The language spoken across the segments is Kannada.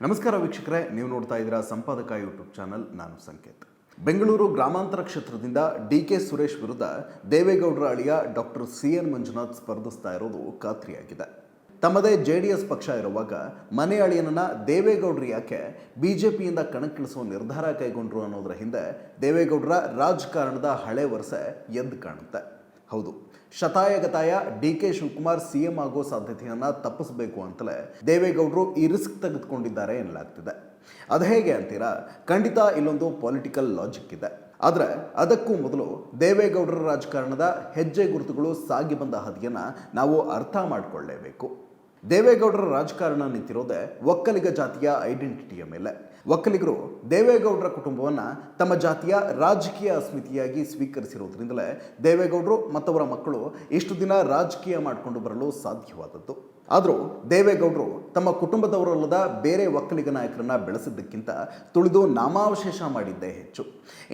ನಮಸ್ಕಾರ ವೀಕ್ಷಕರೇ, ನೀವು ನೋಡ್ತಾ ಇದ್ದೀರಾ ಸಂಪಾದಕ ಯೂಟ್ಯೂಬ್ ಚಾನಲ್ ನಾನು ಸಂಕೇತ್. ಬೆಂಗಳೂರು ಗ್ರಾಮಾಂತರ ಕ್ಷೇತ್ರದಿಂದ ಡಿ ಕೆ ಸುರೇಶ್ ವಿರುದ್ಧ ದೇವೇಗೌಡರ ಅಳಿಯ ಡಾಕ್ಟರ್ ಸಿ ಎನ್ ಮಂಜುನಾಥ್ ಸ್ಪರ್ಧಿಸ್ತಾ ಇರೋದು ಖಾತ್ರಿಯಾಗಿದೆ. ತಮ್ಮದೇ ಜೆ ಡಿ ಎಸ್ ಪಕ್ಷ ಇರುವಾಗ ಮನೆ ಅಳಿಯನನ್ನ ದೇವೇಗೌಡರು ಯಾಕೆ ಬಿಜೆಪಿಯಿಂದ ಕಣಕ್ಕಿಳಿಸುವ ನಿರ್ಧಾರ ಕೈಗೊಂಡ್ರು ಅನ್ನೋದರ ಹಿಂದೆ ದೇವೇಗೌಡರ ರಾಜಕಾರಣದ ಹಳೆ ವರ್ಷ ಎದ್ದು ಕಾಣುತ್ತೆ. ಹೌದು. ಶತಾಯಗತಾಯ D K Shivakumar C M ಆಗೋ ಸಾಧ್ಯತೆಯನ್ನು ತಪ್ಪಿಸಬೇಕು ಅಂತಲೇ ದೇವೇಗೌಡರು ಈ ರಿಸ್ಕ್ ತೆಗೆದುಕೊಂಡಿದ್ದಾರೆ ಎನ್ನಲಾಗ್ತಿದೆ. ಅದು ಹೇಗೆ ಅಂತೀರಾ? ಖಂಡಿತ ಇಲ್ಲೊಂದು ಪೊಲಿಟಿಕಲ್ ಲಾಜಿಕ್ ಇದೆ. ಆದರೆ ಅದಕ್ಕೂ ಮೊದಲು ದೇವೇಗೌಡರ ರಾಜಕಾರಣದ ಹೆಜ್ಜೆ ಗುರುತುಗಳು ಸಾಗಿ ಬಂದ ಹಾದಿಯನ್ನು ನಾವು ಅರ್ಥ ಮಾಡಿಕೊಳ್ಳಲೇಬೇಕು ದೇವೇಗೌಡರ ರಾಜಕಾರಣ ನಿಂತಿರೋದೇ ಒಕ್ಕಲಿಗ ಜಾತಿಯ ಐಡೆಂಟಿಟಿಯ ಮೇಲೆ. ಒಕ್ಕಲಿಗರು ದೇವೇಗೌಡರ ಕುಟುಂಬವನ್ನು ತಮ್ಮ ಜಾತಿಯ ರಾಜಕೀಯ ಅಸ್ಮಿತಿಯಾಗಿ ಸ್ವೀಕರಿಸಿರೋದ್ರಿಂದಲೇ ದೇವೇಗೌಡರು ಮತ್ತವರ ಮಕ್ಕಳು ಇಷ್ಟು ದಿನ ರಾಜಕೀಯ ಮಾಡಿಕೊಂಡು ಬರಲು ಸಾಧ್ಯವಾದದ್ದು? ಆದರೂ ದೇವೇಗೌಡರು ತಮ್ಮ ಕುಟುಂಬದವರಲ್ಲದ ಬೇರೆ ಒಕ್ಕಲಿಗ ನಾಯಕರನ್ನ ಬೆಳೆಸಿದ್ದಕ್ಕಿಂತ ತುಳಿದು ನಾಮಾವಶೇಷ ಮಾಡಿದ್ದೇ ಹೆಚ್ಚು.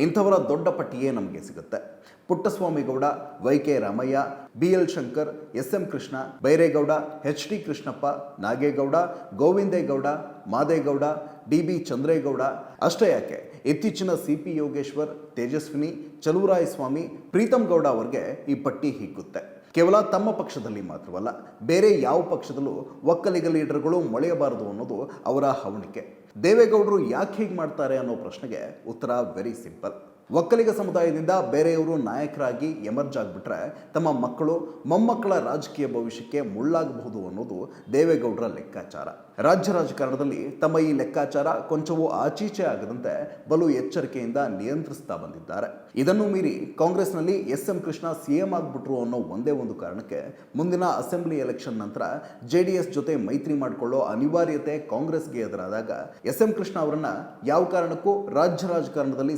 ಇಂಥವರ ದೊಡ್ಡ ಪಟ್ಟಿಯೇ ನಮಗೆ ಸಿಗುತ್ತೆ. Puttaswamygowda, Y K Ramaiah, B L Shankar, S M Krishna, Byregowda, H D Krishnappa, Nagegowda, Govindegowda, Madegowda, D B Chandregowda. ಅಷ್ಟೇ ಯಾಕೆ, ಇತ್ತೀಚಿನ ಸಿ ಪಿ ಯೋಗೇಶ್ವರ್, ತೇಜಸ್ವಿನಿ, ಚಲುವರಾಯಸ್ವಾಮಿ ಪ್ರೀತಮ್ ಗೌಡ ಅವರಿಗೆ ಈ ಪಟ್ಟಿ ಹಿಗ್ಗುತ್ತೆ. ಕೇವಲ ತಮ್ಮ ಪಕ್ಷದಲ್ಲಿ ಮಾತ್ರವಲ್ಲ, ಬೇರೆ ಯಾವ ಪಕ್ಷದಲ್ಲೂ ಒಕ್ಕಲಿಗ ಲೀಡರ್ಗಳು ಮೊಳೆಯಬಾರದು ಅನ್ನೋದು ಅವರ ಹವಣಿಕೆ. ದೇವೇಗೌಡರು ಯಾಕೆ ಹೀಗೆ ಮಾಡ್ತಾರೆ ಅನ್ನೋ ಪ್ರಶ್ನೆಗೆ ಉತ್ತರ ವೆರಿ ಸಿಂಪಲ್ ಒಕ್ಕಲಿಗ ಸಮುದಾಯದಿಂದ ಬೇರೆಯವರು ನಾಯಕರಾಗಿ ಎಮರ್ಜ್ ಆಗಿಬಿಟ್ರೆ ತಮ್ಮ ಮಕ್ಕಳು ಮೊಮ್ಮಕ್ಕಳ ರಾಜಕೀಯ ಭವಿಷ್ಯಕ್ಕೆ ಮುಳ್ಳಾಗಬಹುದು ಅನ್ನೋದು ದೇವೇಗೌಡರ ಲೆಕ್ಕಾಚಾರ. ರಾಜ್ಯ ರಾಜಕಾರಣದಲ್ಲಿ ತಮ್ಮ ಈ ಲೆಕ್ಕಾಚಾರ ಕೊಂಚವೂ ಆಚೀಚೆ ಆಗದಂತೆ ಬಲು ಎಚ್ಚರಿಕೆಯಿಂದ ನಿಯಂತ್ರಿಸ್ತಾ ಬಂದಿದ್ದಾರೆ. ಇದನ್ನು ಮೀರಿ ಕಾಂಗ್ರೆಸ್ನಲ್ಲಿ ಎಸ್ ಎಂ ಕೃಷ್ಣ ಸಿಎಂ ಆಗ್ಬಿಟ್ರು ಅನ್ನೋ ಒಂದೇ ಒಂದು ಕಾರಣಕ್ಕೆ ಮುಂದಿನ ಅಸೆಂಬ್ಲಿ ಎಲೆಕ್ಷನ್ ನಂತರ ಜೆ ಜೊತೆ ಮೈತ್ರಿ ಮಾಡಿಕೊಳ್ಳೋ ಅನಿವಾರ್ಯತೆ ಕಾಂಗ್ರೆಸ್ಗೆ ಎದುರಾದಾಗ ಎಸ್ ಎಂ ಕೃಷ್ಣ ಅವರನ್ನ ಯಾವ ಕಾರಣಕ್ಕೂ ರಾಜ್ಯ ರಾಜಕಾರಣದಲ್ಲಿ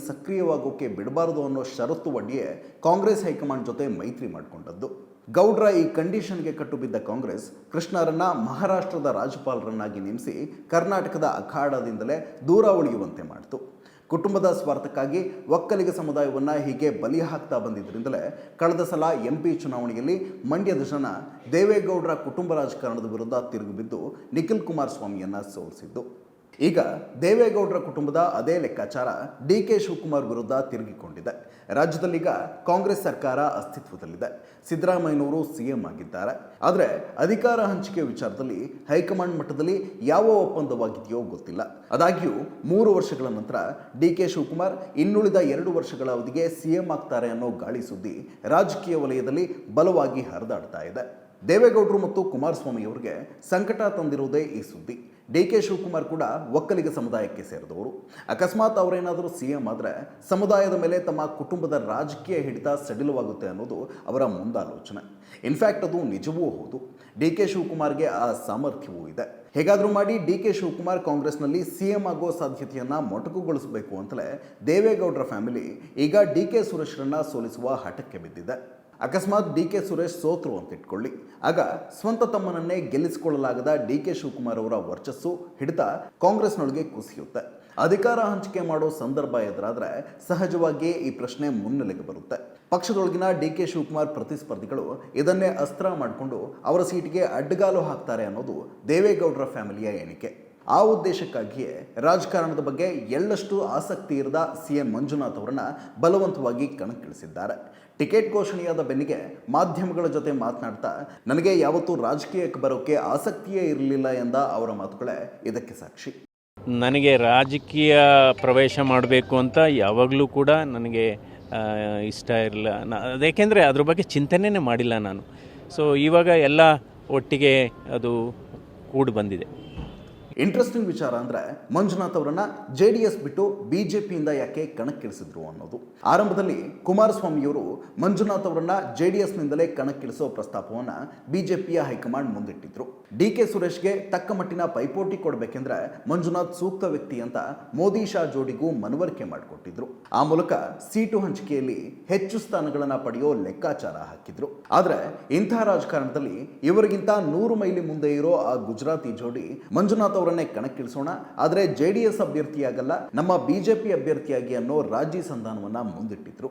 ಸಕ್ರಿಯವಾಗೋಕೆ ಬಿಡಬಾರದು ಅನ್ನೋ ಷರತ್ತು ಒಡ್ಡಿಯೇ ಕಾಂಗ್ರೆಸ್ ಹೈಕಮಾಂಡ್ ಜೊತೆ ಮೈತ್ರಿ ಮಾಡಿಕೊಂಡದ್ದು. ಗೌಡ್ರ ಈ ಕಂಡೀಷನ್ಗೆ ಕಟ್ಟು ಬಿದ್ದ ಕಾಂಗ್ರೆಸ್ ಕೃಷ್ಣರನ್ನ ಮಹಾರಾಷ್ಟ್ರದ ರಾಜ್ಯಪಾಲರನ್ನಾಗಿ ನೇಮಿಸಿ ಕರ್ನಾಟಕದ ಅಖಾಡದಿಂದಲೇ ದೂರ ಉಳಿಯುವಂತೆ ಮಾಡಿತು. ಕುಟುಂಬದ ಸ್ವಾರ್ಥಕ್ಕಾಗಿ ಒಕ್ಕಲಿಗ ಸಮುದಾಯವನ್ನು ಹೀಗೆ ಬಲಿ ಹಾಕ್ತಾ ಬಂದಿದ್ದರಿಂದಲೇ ಕಳೆದ ಸಲ ಎಂ ಪಿ ಚುನಾವಣೆಯಲ್ಲಿ ಮಂಡ್ಯದ ಜನ ದೇವೇಗೌಡರ ಕುಟುಂಬ ರಾಜಕಾರಣದ ವಿರುದ್ಧ ತಿರುಗಿಬಿದ್ದು ನಿಖಿಲ್ ಕುಮಾರಸ್ವಾಮಿಯನ್ನು ಸೋಲಿಸಿದ್ದು ಈಗ ದೇವೇಗೌಡರ ಕುಟುಂಬದ ಅದೇ ಲೆಕ್ಕಾಚಾರ ಡಿ ಕೆ ಶಿವಕುಮಾರ್ ವಿರುದ್ಧ ತಿರುಗಿಕೊಂಡಿದೆ. ರಾಜ್ಯದಲ್ಲೀಗ ಕಾಂಗ್ರೆಸ್ ಸರ್ಕಾರ ಅಸ್ತಿತ್ವದಲ್ಲಿದೆ. ಸಿದ್ದರಾಮಯ್ಯನವರು ಸಿಎಂ ಆಗಿದ್ದಾರೆ. ಆದರೆ ಅಧಿಕಾರ ಹಂಚಿಕೆ ವಿಚಾರದಲ್ಲಿ ಹೈಕಮಾಂಡ್ ಮಟ್ಟದಲ್ಲಿ ಯಾವ ಒಪ್ಪಂದವಾಗಿದೆಯೋ ಗೊತ್ತಿಲ್ಲ. ಆದಾಗ್ಯೂ ಮೂರು ವರ್ಷಗಳ ನಂತರ ಡಿ ಕೆ ಶಿವಕುಮಾರ್ ಇನ್ನುಳಿದ ಎರಡು ವರ್ಷಗಳ ಅವಧಿಗೆ ಸಿಎಂ ಆಗ್ತಾರೆ ಅನ್ನೋ ಗಾಳಿ ಸುದ್ದಿ ರಾಜಕೀಯ ವಲಯದಲ್ಲಿ ಬಲವಾಗಿ ಹರಿದಾಡ್ತಾ ಇದೆ. ದೇವೇಗೌಡರು ಮತ್ತು ಕುಮಾರಸ್ವಾಮಿ ಅವರಿಗೆ ಸಂಕಟ ತಂದಿರುವುದೇ ಈ ಸುದ್ದಿ. ಡಿ ಕೆ ಶಿವಕುಮಾರ್ ಕೂಡ ಒಕ್ಕಲಿಗ ಸಮುದಾಯಕ್ಕೆ ಸೇರಿದವರು. ಅಕಸ್ಮಾತ್ ಅವರೇನಾದರೂ ಸಿ ಎಂ ಆದರೆ ಸಮುದಾಯದ ಮೇಲೆ ತಮ್ಮ ಕುಟುಂಬದ ರಾಜಕೀಯ ಹಿಡಿತ ಸಡಿಲವಾಗುತ್ತೆ ಅನ್ನೋದು ಅವರ ಮುಂದಾಲೋಚನೆ. ಇನ್ಫ್ಯಾಕ್ಟ್ ಅದು ನಿಜವೂ ಹೌದು. ಡಿ ಕೆ ಶಿವಕುಮಾರ್ಗೆ ಆ ಸಾಮರ್ಥ್ಯವೂ ಇದೆ. ಹೇಗಾದರೂ ಮಾಡಿ ಡಿ ಕೆ ಶಿವಕುಮಾರ್ ಕಾಂಗ್ರೆಸ್ನಲ್ಲಿ ಸಿ ಎಂ ಆಗೋ ಸಾಧ್ಯತೆಯನ್ನು ಮೊಟಕುಗೊಳಿಸಬೇಕು ಅಂತಲೇ ದೇವೇಗೌಡರ ಫ್ಯಾಮಿಲಿ ಈಗ ಡಿ ಕೆ ಸುರೇಶ್ರನ್ನ ಸೋಲಿಸುವ ಹಠಕ್ಕೆ ಬಿದ್ದಿದೆ. ಅಕಸ್ಮಾತ್ ಡಿ ಕೆ ಸುರೇಶ್ ಸೋತರು ಅಂತ ಇಟ್ಕೊಳ್ಳಿ. ಆಗ ಸ್ವಂತ ತಮ್ಮನನ್ನೇ ಗೆಲ್ಲಿಸಿಕೊಳ್ಳಲಾಗದ ಡಿ ಕೆ ಶಿವಕುಮಾರ್ ಅವರ ವರ್ಚಸ್ಸು ಹಿಡಿತ ಕಾಂಗ್ರೆಸ್ನೊಳಗೆ ಕುಸಿಯುತ್ತೆ. ಅಧಿಕಾರ ಹಂಚಿಕೆ ಮಾಡೋ ಸಂದರ್ಭ ಎದುರಾದರೆ ಸಹಜವಾಗಿಯೇ ಈ ಪ್ರಶ್ನೆ ಮುನ್ನೆಲೆಗೆ ಬರುತ್ತೆ. ಪಕ್ಷದೊಳಗಿನ ಡಿ ಕೆ ಶಿವಕುಮಾರ್ ಪ್ರತಿಸ್ಪರ್ಧಿಗಳು ಇದನ್ನೇ ಅಸ್ತ್ರ ಮಾಡಿಕೊಂಡು ಅವರ ಸೀಟಿಗೆ ಅಡ್ಡಗಾಲು ಹಾಕ್ತಾರೆ ಅನ್ನೋದು ದೇವೇಗೌಡರ ಫ್ಯಾಮಿಲಿಯ ಎಣಿಕೆ. ಆ ಉದ್ದೇಶಕ್ಕಾಗಿಯೇ ರಾಜಕಾರಣದ ಬಗ್ಗೆ ಎಳ್ಳಷ್ಟು ಆಸಕ್ತಿ ಇರದ ಸಿ ಎಂ ಮಂಜುನಾಥ್ ಅವರನ್ನ ಬಲವಂತವಾಗಿ ಕಣಕ್ಕಿಳಿಸಿದ್ದಾರೆ. ಟಿಕೆಟ್ ಘೋಷಣೆಯಾದ ಬೆನ್ನಿಗೆ ಮಾಧ್ಯಮಗಳ ಜೊತೆ ಮಾತನಾಡ್ತಾ, ನನಗೆ ಯಾವತ್ತೂ ರಾಜಕೀಯಕ್ಕೆ ಬರೋಕ್ಕೆ ಆಸಕ್ತಿಯೇ ಇರಲಿಲ್ಲ ಎಂದ ಅವರ ಮಾತುಗಳೇ ಇದಕ್ಕೆ ಸಾಕ್ಷಿ. ನನಗೆ ರಾಜಕೀಯ ಪ್ರವೇಶ ಮಾಡಬೇಕು ಅಂತ ಯಾವಾಗಲೂ ಕೂಡ ನನಗೆ ಇಷ್ಟ ಇರಲಿಲ್ಲ ನಾ, ಯಾಕೆಂದರೆ ಅದ್ರ ಬಗ್ಗೆ ಚಿಂತನೆನೇ ಮಾಡಿಲ್ಲ ನಾನು. ಸೊ ಇವಾಗ ಎಲ್ಲ ಒಟ್ಟಿಗೆ ಅದು ಕೂಡಿ ಬಂದಿದೆ. ಇಂಟ್ರೆಸ್ಟಿಂಗ್ ವಿಚಾರ ಅಂದ್ರೆ ಮಂಜುನಾಥ್ ಅವರನ್ನ ಜೆ ಡಿ ಎಸ್ ಬಿಟ್ಟು ಬಿಜೆಪಿಯಿಂದ ಯಾಕೆ ಕಣಕ್ಕಿಳಿಸಿದ್ರು ಅನ್ನೋದು. ಆರಂಭದಲ್ಲಿ ಕುಮಾರಸ್ವಾಮಿಯವರು ಮಂಜುನಾಥ್ ಅವರನ್ನ ಜೆ ಡಿ ಎಸ್ನಿಂದಲೇ ಕಣಕ್ಕಿಳಿಸೋ ಪ್ರಸ್ತಾಪವನ್ನ ಬಿಜೆಪಿಯ ಹೈಕಮಾಂಡ್ ಮುಂದಿಟ್ಟಿದ್ರು. ಡಿ ಕೆ ಸುರೇಶ್ಗೆ ತಕ್ಕ ಮಟ್ಟಿನ ಪೈಪೋಟಿ ಕೊಡಬೇಕೆಂದ್ರೆ ಮಂಜುನಾಥ್ ಸೂಕ್ತ ವ್ಯಕ್ತಿ ಅಂತ ಮೋದಿ, ಶಾ ಜೋಡಿಗೂ ಮನವರಿಕೆ ಮಾಡಿಕೊಟ್ಟಿದ್ರು. ಆ ಮೂಲಕ ಸೀಟು ಹಂಚಿಕೆಯಲ್ಲಿ ಹೆಚ್ಚು ಸ್ಥಾನಗಳನ್ನ ಪಡೆಯೋ ಲೆಕ್ಕಾಚಾರ ಹಾಕಿದ್ರು. ಆದರೆ ಇಂಥ ರಾಜಕಾರಣದಲ್ಲಿ ಇವರಿಗಿಂತ ನೂರು ಮೈಲಿ ಮುಂದೆ ಇರೋ ಆ ಗುಜರಾತಿ ಜೋಡಿ ಮಂಜುನಾಥ್ ಅವರನ್ನೇ ಕಣಕ್ಕಿಳಿಸೋಣ. ಆದರೆ ಜೆ ಡಿ ಎಸ್ ಅಭ್ಯರ್ಥಿಯಾಗಲ್ಲ, ನಮ್ಮ ಬಿಜೆಪಿ ಅಭ್ಯರ್ಥಿಯಾಗಿ ಅನ್ನೋ ರಾಜಿ ಸಂಧಾನವನ್ನು ಮುಂದಿಟ್ಟಿದ್ರು.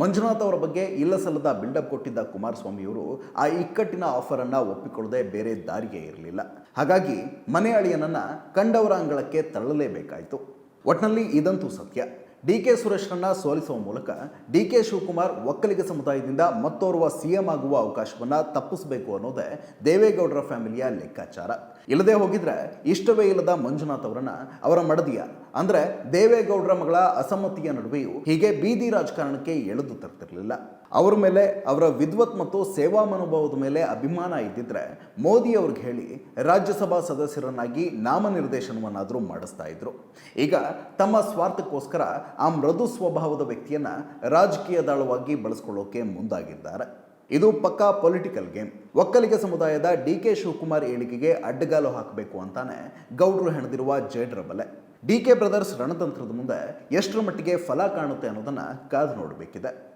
ಮಂಜುನಾಥ್ ಅವರ ಬಗ್ಗೆ ಇಲ್ಲಸಲ್ಲದ ಬಿಲ್ಡಪ್ ಕೊಟ್ಟಿದ್ದ ಕುಮಾರಸ್ವಾಮಿಯವರು ಆ ಇಕ್ಕಟ್ಟಿನ ಆಫರನ್ನು ಒಪ್ಪಿಕೊಳ್ಳದೆ ಬೇರೆ ದಾರಿಗೆ ಇರಲಿಲ್ಲ. ಹಾಗಾಗಿ ಮನೆ ಅಳಿಯನನ್ನ ಕಂಡವರ ಅಂಗಳಕ್ಕೆ ತಳ್ಳಲೇಬೇಕಾಯಿತು. ಒಟ್ನಲ್ಲಿ ಇದಂತೂ ಸತ್ಯ. ಡಿ ಕೆ ಸುರೇಶ್ರನ್ನ ಸೋಲಿಸುವ ಮೂಲಕ ಡಿ ಕೆ ಶಿವಕುಮಾರ್ ಒಕ್ಕಲಿಗ ಸಮುದಾಯದಿಂದ ಮತ್ತೋರ್ವ ಸಿಎಂ ಆಗುವ ಅವಕಾಶವನ್ನು ತಪ್ಪಿಸಬೇಕು ಅನ್ನೋದೇ ದೇವೇಗೌಡರ ಫ್ಯಾಮಿಲಿಯ ಲೆಕ್ಕಾಚಾರ. ಇಲ್ಲದೆ ಹೋಗಿದ್ರೆ ಇಷ್ಟವೇ ಇಲ್ಲದ ಮಂಜುನಾಥ್ ಅವರನ್ನ ಅವರ ಮಡದಿಯ ಅಂದ್ರೆ ದೇವೇಗೌಡರ ಮಗಳ ಅಸಮ್ಮತಿಯ ನಡುವೆಯೂ ಹೀಗೆ ಬೀದಿ ರಾಜಕಾರಣಕ್ಕೆ ಎಳೆದು ತರ್ತಿರಲಿಲ್ಲ. ಅವರ ಮೇಲೆ, ಅವರ ವಿದ್ವತ್ ಮತ್ತು ಸೇವಾ ಮನೋಭಾವದ ಮೇಲೆ ಅಭಿಮಾನ ಇದ್ದಿದ್ರೆ ಮೋದಿ ಅವ್ರಿಗೆ ಹೇಳಿ ರಾಜ್ಯಸಭಾ ಸದಸ್ಯರನ್ನಾಗಿ ನಾಮನಿರ್ದೇಶನವನ್ನಾದರೂ ಮಾಡಿಸ್ತಾ ಇದ್ರು. ಈಗ ತಮ್ಮ ಸ್ವಾರ್ಥಕ್ಕೋಸ್ಕರ ಆ ಮೃದು ಸ್ವಭಾವದ ವ್ಯಕ್ತಿಯನ್ನ ರಾಜಕೀಯ ದಾಳವಾಗಿ ಬಳಸ್ಕೊಳ್ಳೋಕೆ ಮುಂದಾಗಿದ್ದಾರೆ. ಇದು ಪಕ್ಕಾ ಪೊಲಿಟಿಕಲ್ ಗೇಮ್. ಒಕ್ಕಲಿಗ ಸಮುದಾಯದ ಡಿ ಕೆ ಶಿವಕುಮಾರ್ ಏಳಿಗೆಗೆ ಅಡ್ಡಗಾಲು ಹಾಕಬೇಕು ಅಂತಾನೆ ಗೌಡ್ರು ಹೆಣೆದಿರುವ ಜೇಡ್ರ ಬಲೆ. ಡಿ ಕೆ ಬ್ರದರ್ಸ್ ರಣತಂತ್ರದ ಮುಂದೆ ಎಷ್ಟರ ಮಟ್ಟಿಗೆ ಫಲ ಕಾಣುತ್ತೆ ಅನ್ನೋದನ್ನು ಕಾದು ನೋಡಬೇಕಿದೆ.